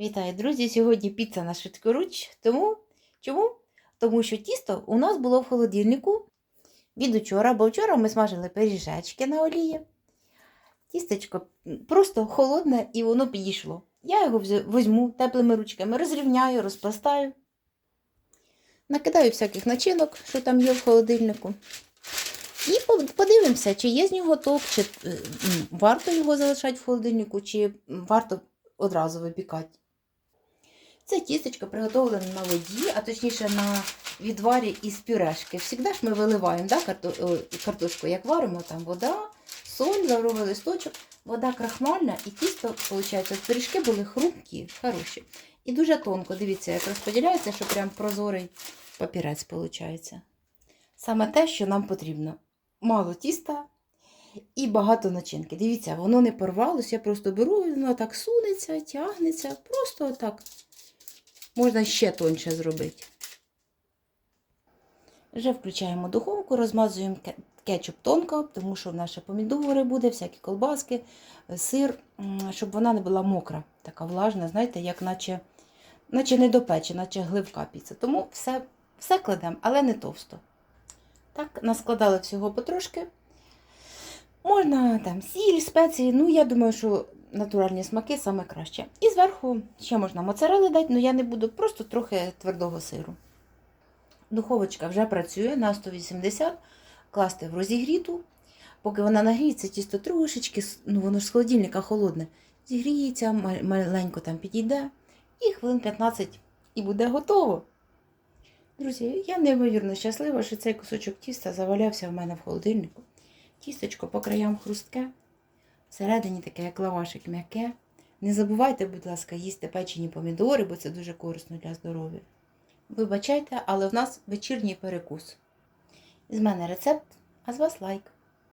Вітаю, друзі! Сьогодні піца на швидкоруч. Тому чому? Тому що тісто у нас було в холодильнику від учора, бо вчора ми смажили пиріжечки на олії. Тістечко просто холодне і воно підійшло. Я його візьму теплими ручками, розрівняю, розпластаю. Накидаю всяких начинок, що там є в холодильнику. І подивимося, чи є з нього ток, чи е, варто його залишати в холодильнику, чи варто одразу випікати. Це тістечко приготовлене на воді, а точніше на відварі із пюрешки. Всігда ж ми виливаємо да, картошку, як варимо, там вода, соль, лавровий листочок, вода крахмальна, і тісто, виходить, пиріжки були хрупкі, хороші. І дуже тонко, дивіться, як розподіляється, що прям прозорий папірець виходить. Саме те, що нам потрібно. Мало тіста і багато начинки. Дивіться, воно не порвалося, я просто беру, воно так сунеться, тягнеться, просто отак. Можна ще тоньше зробити. Вже включаємо духовку, розмазуємо кетчуп тонко, тому що в наші помідори буде, всякі колбаски, сир, щоб вона не була мокра, така влажна, знаєте, як наче, наче не наче гливка піца. Тому все, все кладемо, але не товсто. Так, наскладали всього потрошки. Можна там сіль, спеції, ну я думаю, що натуральні смаки саме краще. І зверху ще можна моцарели дати, але я не буду, просто трохи твердого сиру. Духовочка вже працює на 180, класти в розігріту. Поки вона нагріється, тісто трошечки, ну воно ж з холодильника холодне, зігріється, маленько там підійде, і хвилин 15 і буде готово. Друзі, я неймовірно щаслива, що цей кусочок тіста завалявся в мене в холодильнику. Тісточко по краям хрустке, всередині таке, як лавашик м'яке. Не забувайте, будь ласка, їсти печені помідори, бо це дуже корисно для здоров'я. Вибачайте, але в нас вечірній перекус. З мене рецепт, а з вас лайк.